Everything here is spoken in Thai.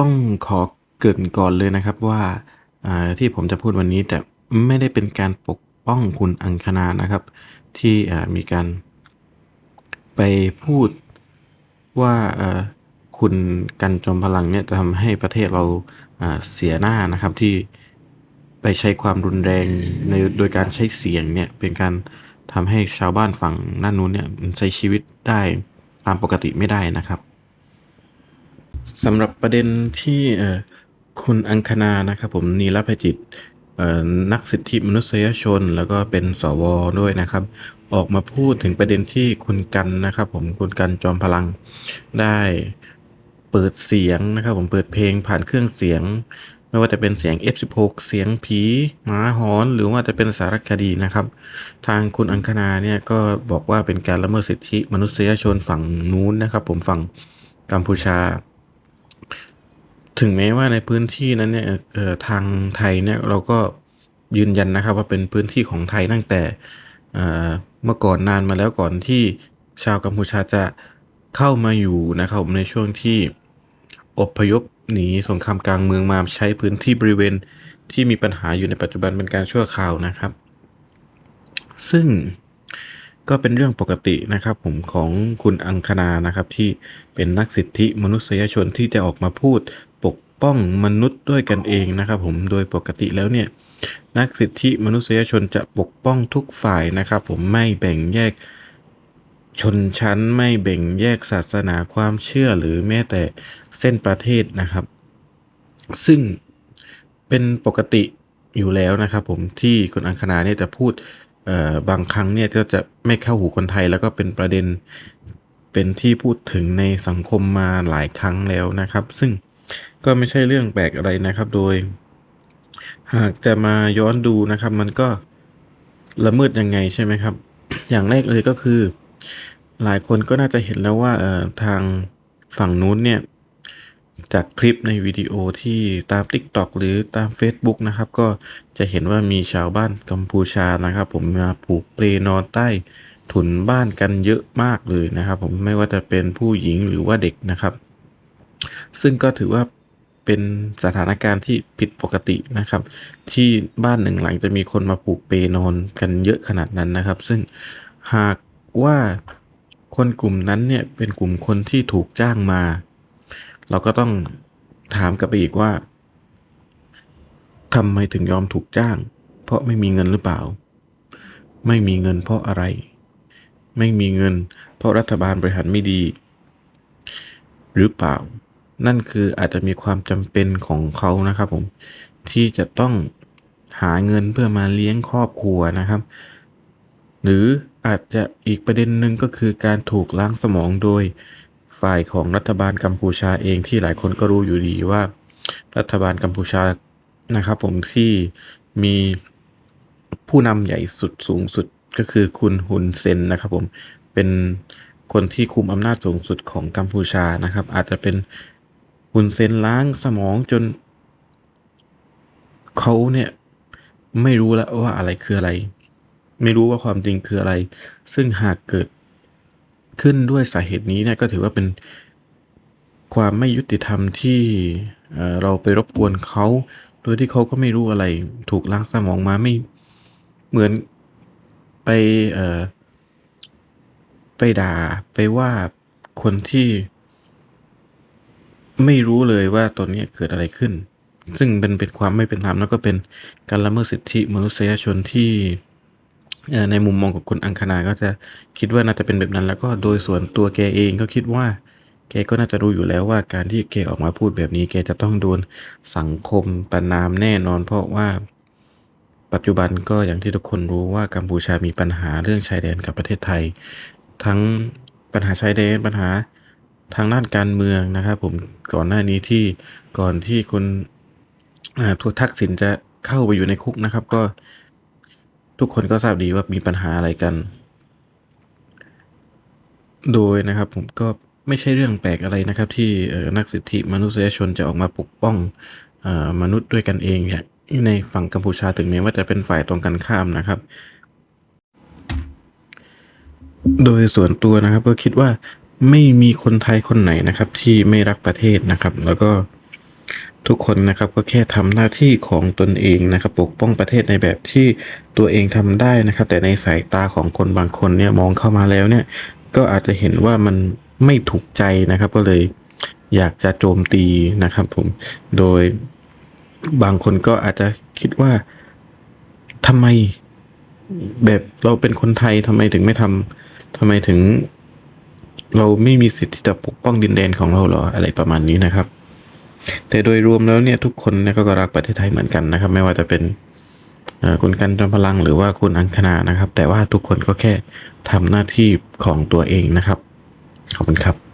ต้องขอเกริ่นก่อนเลยนะครับว่าที่ผมจะพูดวันนี้แต่ไม่ได้เป็นการปกป้องคุณอังคณานะครับ ที่มีการ ไปพูดว่าคุณกันจอมพลังเนี่ยจะทำให้ประเทศเราอ่าเสียหน้านะครับที่ไปใช้ความรุนแรงในโดยการใช้เสียงเนี่ยเป็นการทำให้ชาวบ้านฝั่งด้านนู้นเนี่ยใช้ชีวิตได้ตามปกติไม่ได้นะครับ สำหรับประเด็นที่คุณอังคณานะครับผมนีรภัยจิตนักสิทธิมนุษยชน แล้วก็เป็นสวด้วยนะครับ ออกมาพูดถึงประเด็นที่คุณกันนะครับ ผมคุณกันจอมพลังได้เปิดเสียงนะครับ ผมเปิดเพลงผ่านเครื่องเสียง ไม่ว่าจะเป็นเสียง F16 เสียงผีหมาหอน หรือว่าจะเป็นสารคดีนะครับ ทางคุณอังคณาเนี่ยก็บอกว่าเป็นการละเมิดสิทธิมนุษยชนฝั่งนู้นนะครับ ผมฝั่งกัมพูชา ถึงแม้ว่าในพื้นที่นั้นเนี่ยทางไทยเนี่ยเราก็ยืนยันนะครับว่าเป็นพื้นที่ของไทยตั้งแต่เอ่อเมื่อก่อนนานมาแล้วก่อนที่ชาวกัมพูชาจะเข้ามาอยู่นะครับในช่วงที่อพยพหนีสงครามกลางเมืองมาใช้พื้นที่บริเวณที่มีปัญหาอยู่ในปัจจุบันเป็นการชั่วคราวนะครับ ซึ่งก็เป็นเรื่องปกตินะครับ ผมของคุณอังคณานะครับที่เป็นนักสิทธิมนุษยชนที่จะออกมาพูด ป้องมนุษย์ด้วยกันเองนะครับ ผมโดยปกติแล้วเนี่ยนักสิทธิมนุษยชนจะปกป้องทุกฝ่ายนะครับ ผมไม่แบ่งแยกชนชั้นไม่แบ่งแยกศาสนาความเชื่อหรือแม้แต่เส้นประเทศนะครับ ซึ่งเป็นปกติอยู่แล้วนะครับ ผมที่คุณอังคณาเนี่ยจะพูดบางครั้งเนี่ยก็จะไม่เข้าหูคนไทย แล้วก็เป็นประเด็นเป็นที่พูดถึงในสังคมมาหลายครั้งแล้วนะครับ ซึ่ง ก็ไม่ใช่เรื่องแปลกอะไรนะครับ โดย หากจะมาย้อนดูนะครับ มันก็ละเมิดยังไงใช่ไหมครับ อย่างแรกเลยก็คือ หลายคนก็น่าจะเห็นแล้วว่าเอ่อทางฝั่งนู้นเนี่ย จากคลิปในวิดีโอที่ตาม TikTok หรือตาม Facebook นะครับ ก็จะเห็นว่ามีชาวบ้านกัมพูชานะครับ ผมมาผูกเปลนอนใต้ถุนบ้านกันเยอะมากเลยนะครับ ผมไม่ว่าจะเป็นผู้หญิงหรือว่าเด็กนะครับ ซึ่งก็ถือว่าเป็นสถานการณ์ที่ผิดปกตินะครับ ที่บ้านหนึ่งหลังจะมีคนมาผูกเปนอนกันเยอะขนาดนั้นนะครับ ซึ่งหากว่าคนกลุ่มนั้นเนี่ยเป็นกลุ่มคนที่ถูกจ้างมา เราก็ต้องถามกลับไปอีกว่าทำไมถึงยอมถูกจ้าง เพราะไม่มีเงินหรือเปล่า ไม่มีเงินเพราะอะไร ไม่มีเงิน เพราะรัฐบาลบริหารไม่ดี หรือเปล่า นั่นคืออาจจะมีความจำเป็นของเขานะครับผมที่จะต้องหาเงินเพื่อมาเลี้ยงครอบครัวนะครับ หรืออาจจะอีกประเด็นหนึ่งก็คือการถูกล้างสมองโดยฝ่ายของรัฐบาลกัมพูชาเองที่หลายคนก็รู้อยู่ดีว่า รัฐบาลกัมพูชานะครับ ผมที่มีผู้นำใหญ่สุดสูงสุดก็คือคุณฮุนเซนนะครับผมเป็นคนที่คุมอำนาจสูงสุดของกัมพูชานะครับ อาจจะเป็น ฮุนเซนล้างสมองจน เขาเนี่ย ไม่รู้แล้วว่าอะไรคืออะไร ไม่รู้ว่าความจริงคืออะไร ซึ่งหากเกิดขึ้นด้วยสาเหตุนี้เนี่ยก็ถือว่าเป็นความไม่ยุติธรรมที่เอ่อเราไปรบกวนเขาโดยที่เขาก็ไม่รู้อะไร ถูกล้างสมองมาไม่เหมือนไปเอ่อไปด่าไปว่าคนที่ ไม่รู้เลยว่าตอนนี้เกิดอะไรขึ้น ซึ่งเป็นเป็นความไม่เป็นธรรมแล้วก็เป็นการละเมิดสิทธิมนุษยชนที่ในมุมมองของคุณอังคณาก็จะคิดว่าน่าจะเป็นแบบนั้น แล้วก็โดยส่วนตัวแกเองก็คิดว่า แกก็น่าจะรู้อยู่แล้วว่าการที่แกออกมาพูดแบบนี้ แกจะต้องโดนสังคมประนามแน่นอน เพราะว่าปัจจุบันก็อย่างที่ทุกคนรู้ว่ากัมพูชามีปัญหาเรื่องชายแดนกับประเทศไทย ทั้งปัญหาชายแดนปัญหา ทางด้านการเมืองนะครับ ผมก่อนหน้านี้ที่ก่อนที่คุณทุกทักษิณจะเข้าไปอยู่ในคุกนะครับ ก็ทุกคนก็ทราบดีว่ามีปัญหาอะไรกัน โดยนะครับ ผมก็ไม่ใช่เรื่องแปลกอะไรนะครับ ที่นักสิทธิมนุษยชนจะออกมาปกป้องอมนุษย์ด้วยกันเองเนี่ยในฝั่งกัมพูชาถึงแม้ว่าจะเป็นฝ่ายตรงกันข้ามนะครับ โดยส่วนตัวนะครับก็คิดว่า ไม่มีคนไทยคนไหนนะครับ ที่ไม่รักประเทศนะครับ แล้วก็ทุกคนนะครับก็แค่ทำหน้าที่ของตนเองนะครับ ปกป้องประเทศในแบบที่ตัวเองทำได้นะครับ แต่ในสายตาของคนบางคนเนี่ยมองเข้ามาแล้วเนี่ย ก็อาจจะเห็นว่ามันไม่ถูกใจนะครับ ก็เลยอยากจะโจมตีนะครับ ผมโดยบางคนก็อาจจะคิดว่าทำไมแบบเราเป็นคนไทยทำไมถึงไม่ทำทำไมถึง เราไม่มีสิทธิ์ที่จะปกป้องดินแดนของเราหรออะไรประมาณนี้นะครับ แต่โดยรวมแล้วเนี่ยทุกคนเนี่ยก็รักประเทศไทยเหมือนกันนะครับ ไม่ว่าจะเป็นคุณกันจอมพลังหรือว่าคุณอังคณานะครับ แต่ว่าทุกคนก็แค่ทำหน้าที่ของตัวเองนะครับ ขอบคุณครับ